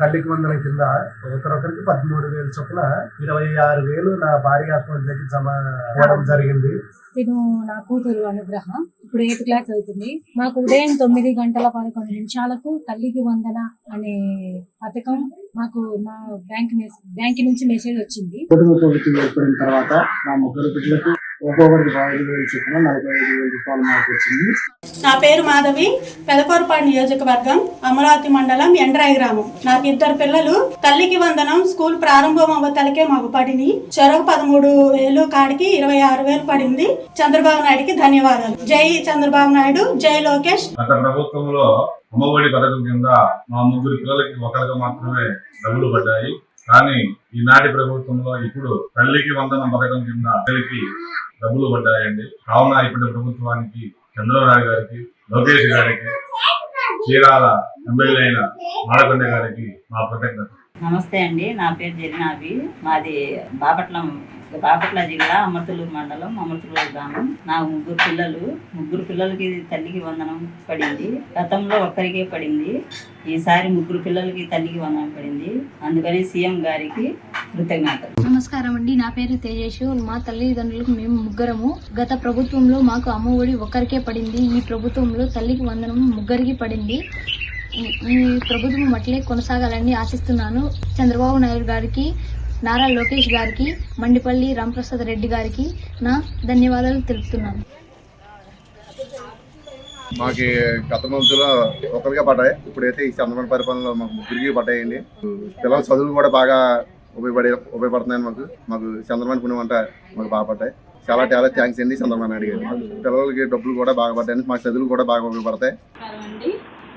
తల్లికి వందల కింద ఒకరొకరికి పదమూడు వేలు చొప్పున ఇరవై ఆరు వేలు నా భార్య అకౌంట్ జమ అవ్వడం జరిగింది. తిను నా కూతురు అనుగ్రహ ఇప్పుడు ఎయిత్ క్లాస్ అవుతుంది. మాకు ఉదయం తొమ్మిది గంటల పదకొండు నిమిషాలకు తల్లికి వందన అనే పథకం మాకు మా బ్యాంక్ బ్యాంక్ నుంచి మెసేజ్ వచ్చింది. కుటుంబ ప్రభుత్వం ఏర్పడిన తర్వాత మా ముగ్గురు బిడ్డలకు ఒక్కొక్కరికి ఐదు వేలు చొప్పున నలభై ఐదు వేల రూపాయలు మాకు వచ్చింది. నా పేరు మాధవి పెదకూరుపాడు నియోజకవర్గం అమరావతి మండలం ఎండ్రాయి గ్రామం. నాకు ఇద్దరు పిల్లలు. తల్లికి వందనం స్కూల్ ప్రారంభం అవ్వతలకే మాకు పడినాయి చెరకు పదమూడు వేలు కాడికి ఇరవై ఆరు వేలు పడింది. చంద్రబాబు నాయుడుకి ధన్యవాదాలు. జై చంద్రబాబు నాయుడు జై లోకేష్. గత ప్రభుత్వంలో అమ్మఒడి పథకం కింద మా ముగ్గురు పిల్లలకి ఒకరికి మాత్రమే డబ్బులు పడ్డాయి. కానీ ఈనాటి ప్రభుత్వంలో ఇప్పుడు తల్లికి వందనం పథకం కింద పిల్లలకి డబ్బులు పడ్డాయండి. కావున ఇప్పటి ప్రభుత్వానికి చంద్రబాబు నాయుడు గారికి లోకేష్ గారికి చీరాల ఎమ్మెల్యే అయిన మాడకొండ గారికి మా కృతజ్ఞత నమస్తే అండి. నా పేరు జగనాభి మాది బాపట్లం బాపట్ల జిల్లా అమర్తలూరు మండలం అమర్తలూరు గ్రామం. నా ముగ్గురు పిల్లలు ముగ్గురు పిల్లలకి తల్లికి వందనం పడింది. గతంలో ఒక్కరికే పడింది. ఈసారి ముగ్గురు పిల్లలకి తల్లికి వందనం పడింది. అందుకని సీఎం గారికి కృతజ్ఞతలు. నమస్కారం అండి నా పేరు తేజేష్ మా తల్లిదండ్రులకు మేము ముగ్గురము. గత ప్రభుత్వంలో మాకు అమ్మఒడి ఒక్కరికే పడింది. ఈ ప్రభుత్వంలో తల్లికి వందనం ముగ్గురికి పడింది. ఈ- ప్రభుత్వం అట్లే కొనసాగాలని ఆశిస్తున్నాను. చంద్రబాబు నాయుడు గారికి నారా లోకేష్ గారికి మండిపల్లి రామప్రసాద్ రెడ్డి గారికి నా ధన్యవాదాలు తెలుపుతున్నాను. మాకి గత మంత్లో ఒకరిగా పడ్డాయి. ఇప్పుడైతే ఈ చంద్రబాబు పరిపాలనలో మాకు ముగ్గురికి పడ్డాయండి. పిల్లల చదువులు కూడా బాగా ఉపయోగపడే ఉపయోగపడుతున్నాయి మాకు మాకు చంద్రబాబు పుణ్యం అంటే మాకు బాగాపడ్డాయి చాలా చాలా థ్యాంక్స్ అండి చంద్రబాబు అడిగారు పిల్లలకి డబ్బులు కూడా బాగా పడ్డాయి మా చదువులు కూడా బాగా ఉపయోగపడతాయి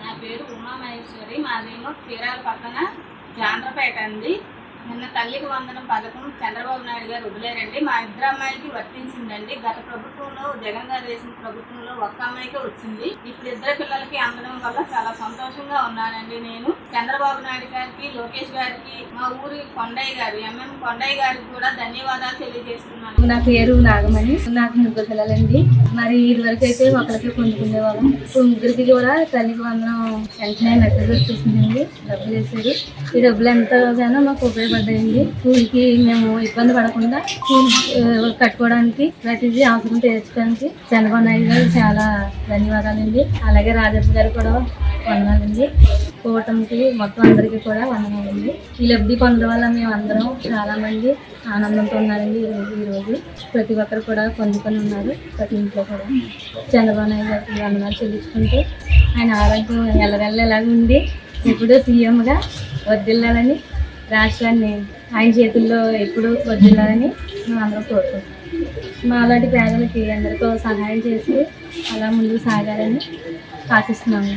నా పేరు చీరాల పక్కన జాండ్రపేట అండి నిన్న తల్లికి వందనం పథకం చంద్రబాబు నాయుడు గారు వదిలేరండి. మా ఇద్దరు అమ్మాయికి వర్తించిందండి. గత ప్రభుత్వంలో జగన్ గారు వేసిన ప్రభుత్వంలో ఒక్క అమ్మాయికే వచ్చింది. ఇప్పుడు ఇద్దరు పిల్లలకి అందడం వల్ల చాలా సంతోషంగా ఉన్నానండి నేను. చంద్రబాబు నాయుడు గారికి లోకేష్ గారికి మా ఊరి కొండయ్య గారు ఎంఎం కొండయ్య గారికి కూడా ధన్యవాదాలు తెలియజేస్తున్నాను. నా పేరు నాగమణి. నాకు ముగ్గురు పిల్లలండి. మరి ఇదివరకు అయితే ఒకరికి పొందుకునే వాళ్ళం. ఇప్పుడు ముగ్గురికి కూడా తల్లికి వందనం వెంటనే మెసేజ్ వచ్చేసిందండి. డబ్బులు వేసారు ఈ డబ్బులు ఎంతగానో మాకు ఉపయోగపడ్డాయండి స్కూల్కి మేము ఇబ్బంది పడకుండా స్కూల్ కట్టుకోవడానికి ప్రతిదీ అవసరం తీర్చడానికి చంద్రబాబు నాయుడు గారు చాలా ధన్యవాదాలండి. అలాగే రాజప్ప గారు కూడా వందనాలండి. కూటమికి మొత్తం అందరికీ కూడా వందనాలండి. ఈ లబ్ధి పొందడం వల్ల మేము అందరం చాలా మంది ఆనందంతో ఉన్నారండి ఈరోజు ఈరోజు ప్రతి ఒక్కరు కూడా పొందుకొని ఉన్నారు ప్రతి ఇంట్లో కూడా. చంద్రబాబు నాయుడు గారికి వందనాలు చెల్లించుకుంటూ ఆయన ఆరోగ్యం ఎల్లవెల్లలాగా ఉండి ఇప్పుడు సీఎంగా వర్దిల్లాలని రాష్ట్రాన్ని ఆయన చేతుల్లో ఎప్పుడూ వర్దిల్లాలని మేము అందరం కోరుకుంటున్నాం. మా అలాంటి పేదలకి అందరితో సహాయం చేసి అలా ముందుకు సాగాలని ఆశిస్తున్నాము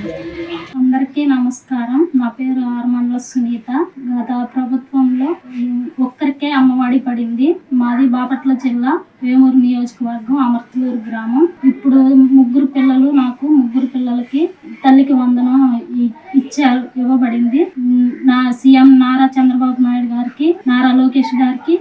అందరికీ నమస్కారం. నా పేరు ఆర్మన్ల సునీత. గత ప్రభుత్వంలో ఒక్కరికే అమ్మఒడి పడింది. మాది బాపట్ల జిల్లా వేమూరు నియోజకవర్గం అమర్తలూరు గ్రామం. ఇప్పుడు ముగ్గురు పిల్లలు నాకు ముగ్గురు పిల్లలకి తల్లికి వందనం ఇచ్చారు ఇవ్వబడింది. నా సీఎం నారా చంద్రబాబు నాయుడు గారికి నారా లోకేష్ గారికి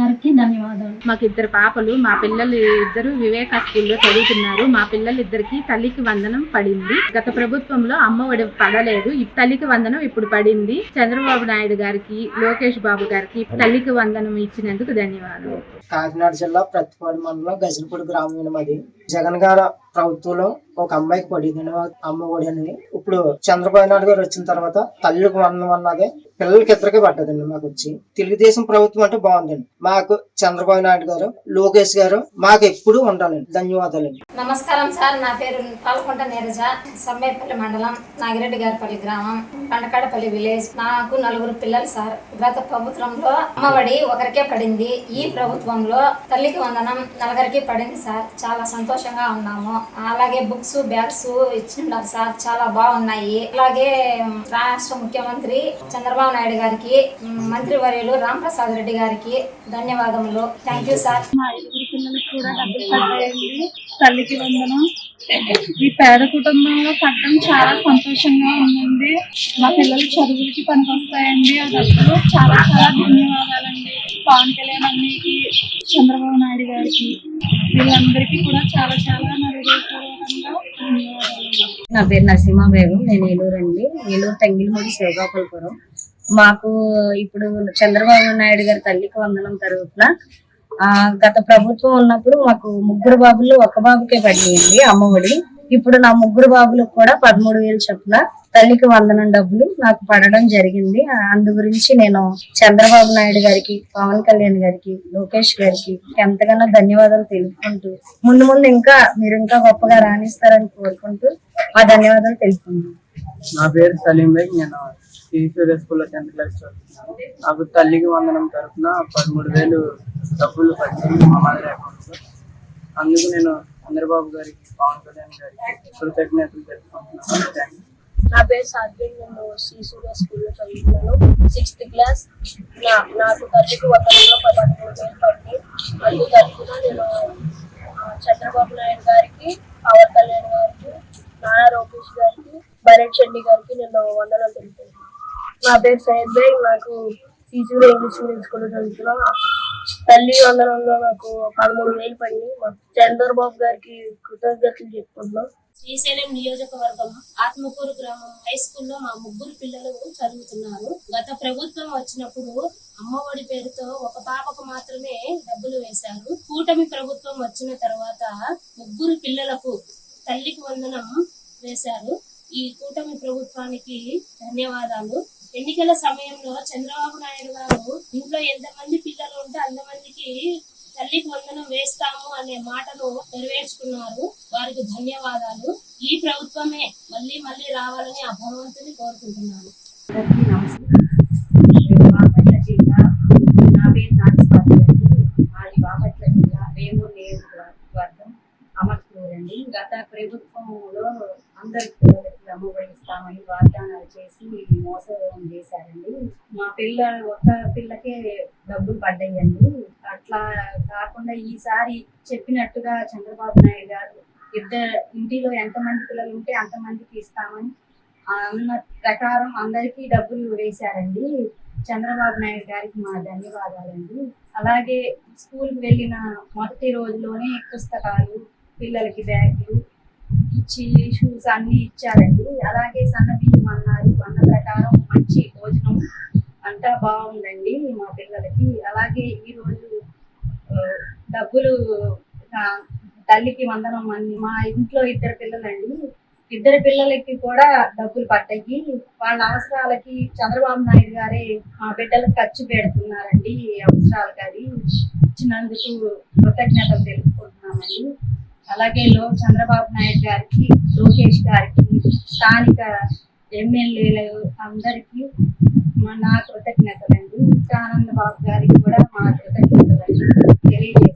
గారికి ధన్యవాదాలు. మాకు ఇద్దరు పాపలు మా పిల్లలు ఇద్దరు వివేక స్కూల్లో చదువుతున్నారు. మా పిల్లలు ఇద్దరికి తల్లికి వందనం పడింది. గత ప్రభుత్వంలో అమ్మ ఒడి పడలేదు. తల్లికి వందనం ఇప్పుడు పడింది. చంద్రబాబు నాయుడు గారికి లోకేష్ బాబు గారికి తల్లికి వందనం ఇచ్చినందుకు ధన్యవాదాలు. కాకినాడ జిల్లా ప్రతిపాడు మండలం గజనపూడి గ్రామం మాది. జగన్ గారు ప్రభుత్వంలో ఒక అమ్మాయికి పడింది అమ్మ ఒడి అని ఇప్పుడు చంద్రబాబు నాయుడు గారు వచ్చిన తర్వాత తల్లికి వందనం అన్నది పిల్లలకి ఇద్దరికి పడ్డదండి మాకు వచ్చి. తెలుగుదేశం ప్రభుత్వం అంటే బాగుందండి. మాకు చంద్రబాబు నాయుడు గారు లోకేష్ గారు మాకు ఎప్పుడు ఉండాలండి. ధన్యవాదాలండి. నమస్కారం సార్. నా పేరు పాల్కొంట నీరజ సమ్మేపల్లి మండలం నాగిరెడ్డి గారిపల్లి గ్రామం పండకాడపల్లి విలేజ్. నాకు నలుగురు పిల్లలు సార్. గత ప్రభుత్వంలో అమ్మఒడి ఒకరికే పడింది. ఈ ప్రభుత్వంలో తల్లికి వందనం నలుగురికి పడింది సార్. చాలా సంతోషంగా ఉన్నాము. అలాగే బుక్స్ బ్యాగ్స్ ఇచ్చిండారు సార్. చాలా బాగున్నాయి. అలాగే రాష్ట్ర ముఖ్యమంత్రి చంద్రబాబు నాయుడు గారికి మంత్రివర్యులు రాంప్రసాద్ రెడ్డి గారికి ధన్యవాదములు. థ్యాంక్ యూ సార్ మా ఐదుగురు పిల్లలకి కూడా డబ్బులు పడ్డాయండి. తల్లికి వందనం. ఈ పేద కుటుంబంలో పడడం చాలా సంతోషంగా ఉందండి. మా పిల్లల చదువులకి పనికొస్తాయండి. ఆ డబ్బులు చాలా చాలా ధన్యవాదాలండి. పవన్ కళ్యాణ్ అన్నయ్యకి చంద్రబాబు నాయుడు గారికి వీళ్ళందరికీ కూడా చాలా చాలా నా హృదయపూర్వకంగా ధన్యవాదాలు. నా పేరు నసీమా బేగం నేను ఏలూరు అండి ఏలూరు తంగిలమూడి శివగోపాలపురం. మాకు ఇప్పుడు చంద్రబాబు నాయుడు గారి తల్లికి వందనం తరపున ఆ గత ప్రభుత్వం ఉన్నప్పుడు మాకు ముగ్గురు బాబులు ఒక బాబుకే పడింది అమ్మఒడి. ఇప్పుడు నా ముగ్గురు బాబులకు కూడా పదమూడు వేలు చొప్పున తల్లికి వందనం డబ్బులు నాకు పడడం జరిగింది. అందు గురించి నేను చంద్రబాబు నాయుడు గారికి పవన్ కళ్యాణ్ గారికి లోకేష్ గారికి ఎంతగానో ధన్యవాదాలు తెలుపుకుంటూ ముందు ముందు ఇంకా మీరు ఇంకా గొప్పగా రాణిస్తారని కోరుకుంటూ ఆ ధన్యవాదాలు తెలుపుకుంటున్నాను. నా పేరు సలీం బేగ్ నేను శ్రీ స్కూల్లో టెన్త్ క్లాస్ చదువుతున్నాను నాకు తల్లికి వందనం తరఫున పదమూడు వేలు డబ్బులు పడింది మా మదర్ అకౌంట్లో అందుకు నేను చంద్రబాబు గారికి పవన్ కళ్యాణ్ గారికి కృతజ్ఞతలు తెలుపుకుంటున్నాను. థ్యాంక్ యూ నా పేరు సాధ్యం నేను శ్రీసూర్య స్కూల్లో చదువుతున్నాను. సిక్స్త్ క్లాస్ నా నాకు తల్లికి వందనంలో పదమూడు వేలు పడింది అందుకు తరఫున నేను చంద్రబాబు నాయుడు గారికి పవన్ కళ్యాణ్ గారికి నారా లోకేష్ గారికి భరత్ చెండి గారికి నేను వందనాలు తెలుపుతున్నాను. నా పేరు సయ్యద్ భాయ్ నాకు సీసీలో ఇంగ్లీష్ మీడియం స్కూల్లో చదువుతున్నా. తల్లి వందనంలో నాకు పదమూడు వేలు పడింది. మా చంద్రబాబు గారికి కృతజ్ఞతలు చెప్పుకుంటున్నాం. శ్రీశైలం నియోజకవర్గం ఆత్మకూరు గ్రామం హై స్కూల్లో మా ముగ్గురు పిల్లలు చదువుతున్నారు. గత ప్రభుత్వం వచ్చినప్పుడు అమ్మఒడి పేరుతో ఒక పాపకు మాత్రమే డబ్బులు వేశారు. కూటమి ప్రభుత్వం వచ్చిన తర్వాత ముగ్గురు పిల్లలకు తల్లికి వందనం వేశారు. ఈ కూటమి ప్రభుత్వానికి ధన్యవాదాలు. ఎన్నికల సమయంలో చంద్రబాబు నాయుడు గారు ఇంట్లో ఎంతమంది పిల్లలు ఉంటే అంతమందికి తల్లికి వందనం వేస్తాము అనే మాటను నెరవేర్చుకున్నారు. వారికి ధన్యవాదాలు. ఈ ప్రభుత్వమే మళ్ళీ మళ్ళీ రావాలని ఆ భగవంతుని కోరుకుంటున్నాను. బాపట్ల జిల్లా నా పేరు నాగస్వామి మాది బాపట్ల జిల్లా వేమూరు నియోజకవర్గం అమర్పూర్ గత ప్రభుత్వంలో అందరికీ పిల్లలకి అమ్మఒడి ఇస్తామని చేసి మోసం చేశారండి. మా పిల్ల ఒక్క పిల్లకే డబ్బులు పడ్డాయండి. అట్లా కాకుండా ఈసారి చెప్పినట్టుగా చంద్రబాబు నాయుడు గారు ఇద్దరు ఇంటిలో ఎంతమంది పిల్లలు ఉంటే అంతమందికి ఇస్తామని అన్న ప్రకారం అందరికీ డబ్బులు వేశారండి. చంద్రబాబు నాయుడు గారికి మా ధన్యవాదాలండి. అలాగే స్కూల్కి వెళ్ళిన మొదటి రోజులోనే పుస్తకాలు పిల్లలకి బ్యాగులు ఇచ్చి షూస్ అన్ని ఇచ్చారండి. అలాగే సన్న బియ్యం అన్నారు. అన్న ప్రకారం మంచి భోజనం అంతా బాగుందండి మా పిల్లలకి. అలాగే ఈరోజు డబ్బులు తల్లికి వందనం అని మా ఇంట్లో ఇద్దరు పిల్లలండి. ఇద్దరు పిల్లలకి కూడా డబ్బులు పడ్డాయి. వాళ్ళ అవసరాలకి చంద్రబాబు నాయుడు గారే మా బిడ్డలకు ఖర్చు పెడుతున్నారండి అవసరాలకు అది. ఇచ్చినందుకు కృతజ్ఞతలు తెలుపుకుంటున్నామండి. అలాగే లో చంద్రబాబు నాయుడు గారికి లోకేష్ గారికి స్థానిక ఎమ్మెల్యేలు అందరికీ మా నా కృతజ్ఞతలండి. నిత్యానంద బాబు గారికి కూడా మా కృతజ్ఞతలండి. తెలియజేస్తాను